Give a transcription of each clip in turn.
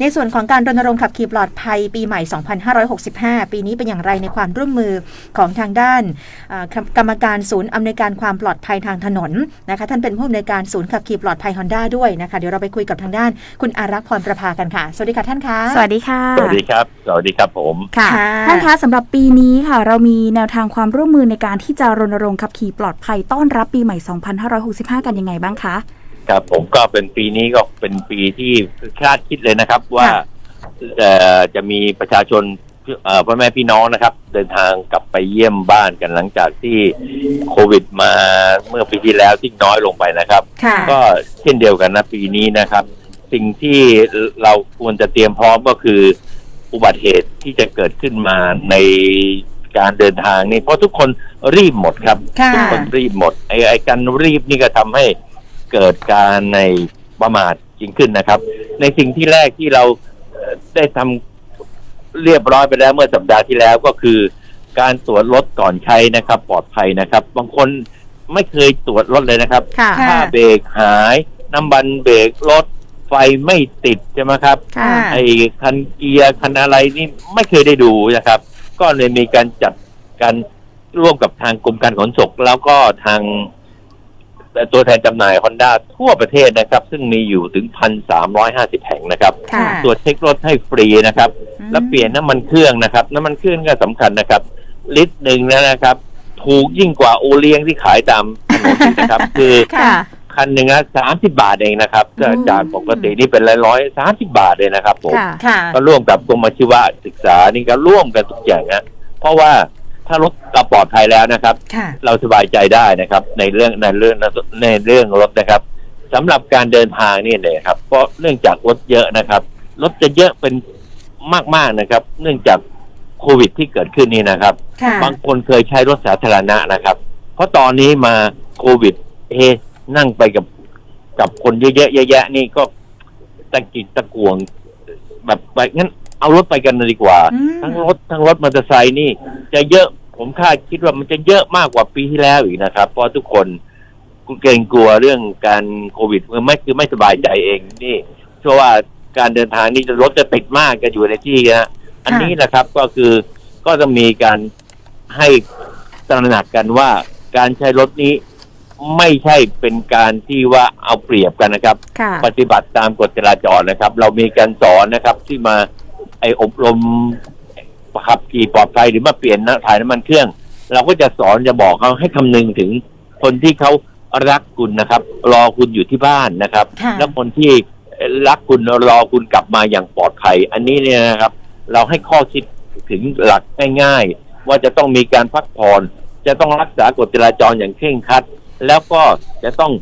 ในส่วนของการรณรงค์ขับขี่ปลอดภัยปีใหม่ 2565 ปีนี้เป็นอย่างไรในความร่วมมือของทางด้านอ่ากรรมการศูนย์อำนวยการความปลอดภัยทางถนนนะคะท่านเป็นผู้อำนวยการศูนย์ขับขี่ปลอดภัยฮอนด้าด้วยนะคะเดี๋ยวเราไปคุยกับทางด้านคุณอารักษ์พรประภากันค่ะ สวัสดีค่ะท่านคะสวัสดีค่ะสวัสดีครับสวัสดีครับผมค่ะค่ะท่านคะสำหรับปีนี้ค่ะ เรามีแนวทางความร่วมมือในการที่จะรณรงค์ขับขี่ปลอดภัยต้อนรับปีใหม่ 2565 กันยังไงบ้างคะ ครับผมก็เป็นปีนี้ก็เป็นปีที่คาดคิดเลยนะครับ ว่าเอ่อจะมีประชาชนเอ่อพ่อแม่พี่น้องนะครับ เดินทางกลับไปเยี่ยมบ้านกันหลังจากที่โควิดมาเมื่อปีที่แล้วที่น้อยลงไปนะครับ ค่ะ ก็เช่นเดียวกันนะปีนี้นะครับ สิ่งที่เราควรจะเตรียมพร้อมก็คือ อุบัติเหตุที่จะเกิดขึ้นมาในการเดินทางนี่เพราะทุกคนรีบหมดครับ ค่ะ ทุกคนรีบหมดไอ้ไอ้การรีบนี่ก็ทำให้ เกิดการในประมาทจริงขึ้นนะครับ ในสิ่งที่แรกที่เราเอ่อได้ทำเรียบร้อยไปแล้วเมื่อสัปดาห์ที่แล้วก็คือการตรวจรถก่อนใช้นะครับ ปลอดภัยนะครับ บางคนไม่เคยตรวจรถเลยนะครับค่ะค่ะถ้าเบรกหายน้ำมันเบรกรถไฟไม่ติดใช่ไหมครับค่ะไอ้คันเกียร์คันอะไรนี่ไม่เคยได้ดูนะครับ ก็เลยมีการจัดการร่วมกับทางกรมการขนส่งแล้วก็ทาง ตัวแทนจำหน่ายฮอนด้าทั่วประเทศนะครับ ซึ่งมีอยู่ถึงพันสามร้อยห้าสิบแห่งนะครับค่ะตรวจเช็ครถให้ฟรีนะครับแล้วเปลี่ยนน้ำมันเครื่องนะครับ น้ำมันเครื่องก็สำคัญนะครับ ลิตรหนึ่งนะครับ ถูกยิ่งกว่าโอเลี้ยงที่ขายตามถนนอีกนะครับ คือค่ะ คันหนึ่งนะสามสิบาทเองนะครับก็อืมจากปกตินี่เป็นร้อยๆสามสิบาทเลยนะครับผม ค่ะ ค่ะ ก็ร่วมกับกรมอาชีวศึกษานี่ก็ร่วมกันทุกอย่างนะเพราะว่า ถ้ารถเราปลอดภัยแล้วนะครับ ค่ะ เราสบายใจได้นะครับ ในเรื่องในเรื่องในเรื่องรถนะครับสำหรับการเดินทางนี่เลยครับ เพราะเนื่องจากรถเยอะนะครับรถจะเยอะเป็นมากๆนะครับ เนื่องจากโควิดที่เกิดขึ้นนี่นะครับ ค่ะ บางคนเคยใช้รถสาธารณะนะครับ เพราะตอนนี้มาโควิด เอะนั่งไปกับกับคนเยอะๆแยะๆนี่ก็ตะกิดตะกวง แบบไปงั้น เอารถไปกันเลยดีกว่าอืมทั้งรถทั้งรถมอเตอร์ไซค์นี่ จะเยอะผมคาดคิดว่ามันจะเยอะมากกว่าปีที่แล้วอีกนะครับ เพราะทุกคนเกรงกลัวเรื่องการโควิดไม่คือไม่สบายใจเองนี่เชื่อว่าการเดินทางนี่จะรถจะติดมากกันอยู่ในที่นะอันนี้นะครับก็คือก็จะมีการให้ตระหนักกันว่าการใช้รถนี้ไม่ใช่เป็นการที่ว่าเอาเปรียบกันนะครับค่ะปฏิบัติตามกฎจราจรนะครับ เรามีการสอนนะครับที่มาไออบรมขับขี่ปลอดภัยหรือมาเปลี่ยนนะถ่ายน้ำมันเครื่อง เราก็จะสอนจะบอกเขาให้คำนึงถึงคนที่เขารักคุณนะครับ รอคุณอยู่ที่บ้านนะครับ ค่ะ แล้วคนที่รักคุณรอคุณกลับมาอย่างปลอดภัย อันนี้เนี่ยนะครับ เราให้ข้อคิดถึงหลักง่ายๆ ว่าจะต้องมีการพักผ่อนจะต้องรักษากฎจราจรอย่างเคร่งครัด แล้วก็จะต้อง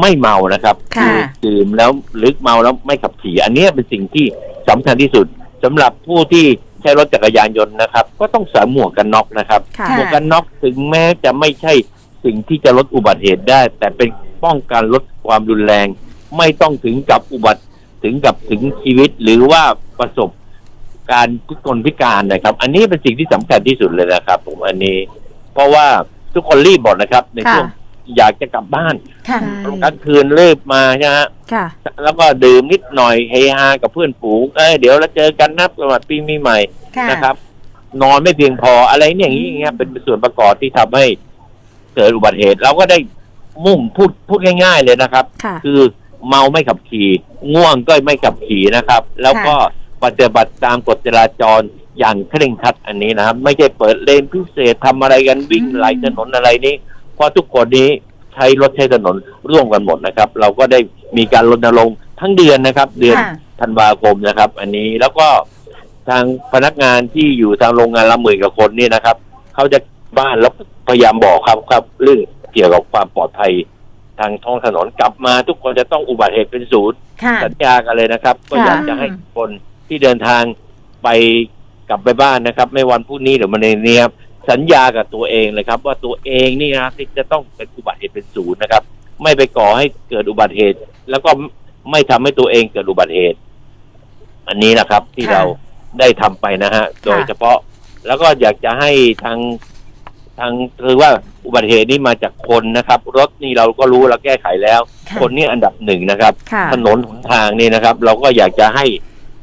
ไม่เมานะครับค่ะอดื่มแล้วหรือเมาแล้วไม่ขับขี่ อันนี้เป็นสิ่งที่สำคัญที่สุด สำหรับผู้ที่ใช้รถจักรยานยนต์นะครับ ก็ต้องใส่หมวกกันน็อกนะครับค่ะค่ะหมวกกันน็อกถึงแม้จะไม่ใช่สิ่งที่จะลดอุบัติเหตุได้ แต่เป็นป้องกันลดความรุนแรง ไม่ต้องถึงกับอุบัติถึงกับถึงชีวิตหรือว่าประสบการพิกลพิการนะครับ อันนี้เป็นสิ่งที่สำคัญที่สุดเลยนะครับ ผมอันนี้ เพราะว่าทุกคนรีบหมดนะครับ ในช่วงค่ะ อยากจะกลับบ้านค่ะกลางคืนเลิกมาใช่ไหมฮะค่ะ แล้วก็ดื่มนิดหน่อยเฮฮากับเพื่อนฝูงเอ้ยเดี๋ยวเราเจอกันนะสวัสดีปีใหม่ค่ะนะครับ นอนไม่เพียงพออะไรเนี่ยอย่างนี้อย่างเงี้ยเป็นส่วนประกอบที่ทำให้เกิดอุบัติเหตุ เราก็ได้มุ่งพูดพูดง่าย ๆเลยนะครับค่ะคือเมาไม่ขับขี่ ง่วงก็ไม่ขับขี่นะครับ แล้วก็ปฏิบัติตามกฎจราจรอย่างเคร่งครัดอันนี้นะครับ ไม่ใช่เปิดเลนพิเศษทำอะไรกันวิ่งอืมไหลถนนอะไรนี้ เพราะทุกคนนี้ใช้รถใช้ถนนร่วมกันหมดนะครับ เราก็ได้มีการรณรงค์ทั้งเดือนนะครับ เดือนค่ะธันวาคมนะครับ อันนี้แล้วก็ทางพนักงานที่อยู่ทางโรงงานละหมื่นกว่าคนนี่นะครับเขาจะบ้านแล้วพยายามบอกครับครับ เรื่องเกี่ยวกับความปลอดภัยทางท้องถนนกลับมา ทุกคนจะต้องอุบัติเหตุเป็นศูนย์ค่ะสัญญากันเลยนะครับ ก็ค่ะอยากจะให้คนที่เดินทางไปกลับไปบ้านนะครับ ไม่วันพรุ่งนี้หรือวันนี้ครับ สัญญากับตัวเองเลยครับ ว่าตัวเองนี่นะครับที่จะต้องเป็นอุบัติเหตุเป็นศูนย์นะครับ ไม่ไปก่อให้เกิดอุบัติเหตุ แล้วก็ไม่ทำให้ตัวเองเกิดอุบัติเหตุ อันนี้นะครับ ที่ค่ะ เราได้ทำไปนะฮะ โดยเฉพาะแล้วก็อยากจะให้ทางทางคือว่าอุบัติเหตุนี่มาจากคนนะครับ รถนี่เราก็รู้เราแก้ไขแล้ว ค่ะ คนนี่อันดับหนึ่งนะครับ ค่ะ ถนนหนทางนี่นะครับ เราก็อยากจะให้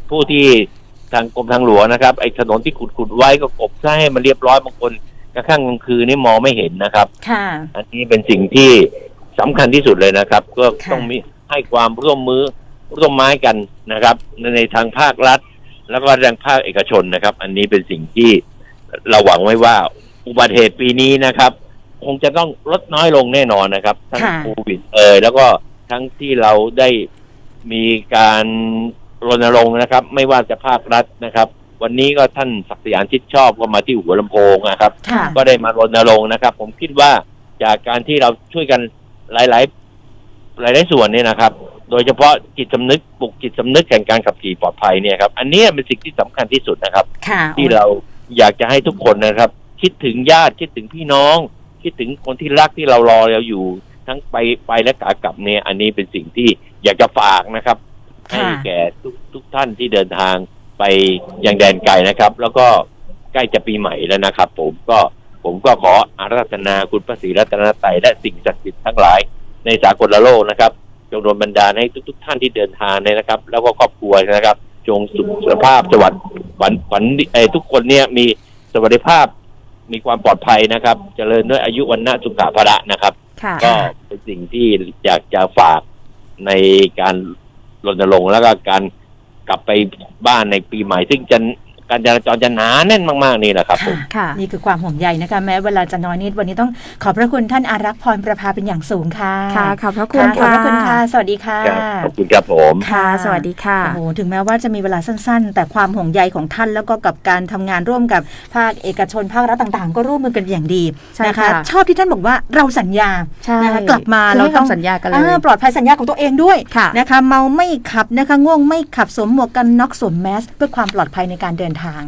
ผู้ที่ ทางกรมทางหลวงนะครับไอ้ถนนที่ขุดขุดๆไว้ก็กบซะให้มันเรียบร้อยบางคนกระทั่งกลางคืนนี่มองไม่เห็นนะครับ ค่ะ อันนี้เป็นสิ่งที่สำคัญที่สุดเลยนะครับ ก็ค่ะ ต้องมีให้ความร่วมมือร่วมไม้กันนะครับในในทางภาครัฐ แล้วก็ทางภาคเอกชนนะครับ อันนี้เป็นสิ่งที่เราหวังไว้ว่าอุบัติเหตุปีนี้นะครับ คงจะต้องลดน้อยลงแน่นอนนะครับ ทั้งค่ะ โควิดเอ่ยแล้วก็ทั้งที่เราได้มีการ รณรงค์นะครับ ไม่ว่าจะภาครัฐนะครับ วันนี้ก็ท่านศักดิ์สยานชิดชอบก็มาที่หัวลำโพงนะครับค่ะก็ได้มารณรงค์นะครับ ผมคิดว่าจากการที่เราช่วยกันหลาย ๆ หลาย ๆ ส่วนเนี่ยนะครับ โดยเฉพาะจิตสำนึกปลุกจิตสำนึกแห่งการขับขี่ปลอดภัยเนี่ยครับ อันเนี้ยเป็นสิ่งที่สำคัญที่สุดนะครับค่ะที่เราอยากจะให้ทุกคนนะครับ คิดถึงญาติคิดถึงพี่น้อง คิดถึงคนที่รักที่เรารอเราอยู่ทั้งไปไปและกากลับเนี่ย อันนี้เป็นสิ่งที่อยากจะฝากนะครับ ให้ค่ะแก่ทุกทุกท่านที่เดินทางไปยังแดนไกลนะครับ แล้วก็ใกล้จะปีใหม่แล้วนะครับ ผมก็ผมก็ขออาราธนาคุณพระศรีรัตนตรัยและสิ่งศักดิ์สิทธิ์ทั้งหลายในสากลโลกนะครับ จงโดนบันดาลให้ทุก ๆท่านที่เดินทางเนี่ยนะครับ แล้วก็ครอบครัวนะครับ จงสุขภาพสวัสดิ์ฝันฝันเอ่อทุกคนเนี่ยมีสวัสดิภาพมีความปลอดภัยนะครับเจริญด้วยอายุวันนะสุขภาระนะครับค่ะก็เป็นสิ่งที่อยากจะฝากในการ รณรงค์แล้วก็การกลับไปบ้านในปีใหม่ ซึ่งจะ การจราจรจะหนาแน่นมากๆนี่แหละครับผมค่ะ นี่คือความห่วงใยนะคะ แม้เวลาจะน้อยนิดวันนี้ต้องขอบพระคุณท่านอารักษ์พรประภาเป็นอย่างสูงค่ะค่ะขอบพระคุณขอบค่ะพระคุณค่ะ สวัสดีค่ะครับขอบคุณครับผมค่ะ สวัสดีค่ะโอ้โหถึงแม้ว่าจะมีเวลาสั้นๆ แต่ความห่วงใยของท่านแล้วก็กับการทำงานร่วมกับภาคเอกชนภาครัฐต่างๆ ก็ร่วมมือกันเป็นอย่างดีใช่นะคะค่ะชอบที่ท่านบอกว่าเราสัญญาใช่นะคะกลับมาคือเราให้ต้องคำสัญญากันเลยอ่าปลอดภัยสัญญาของตัวเองด้วยค่ะนะคะเมาไม่ขับนะคะง่วงไม่ขับสวมหมวกกันน็อกสวมแมสเพื่อความปลอดภัยในการเดินทาง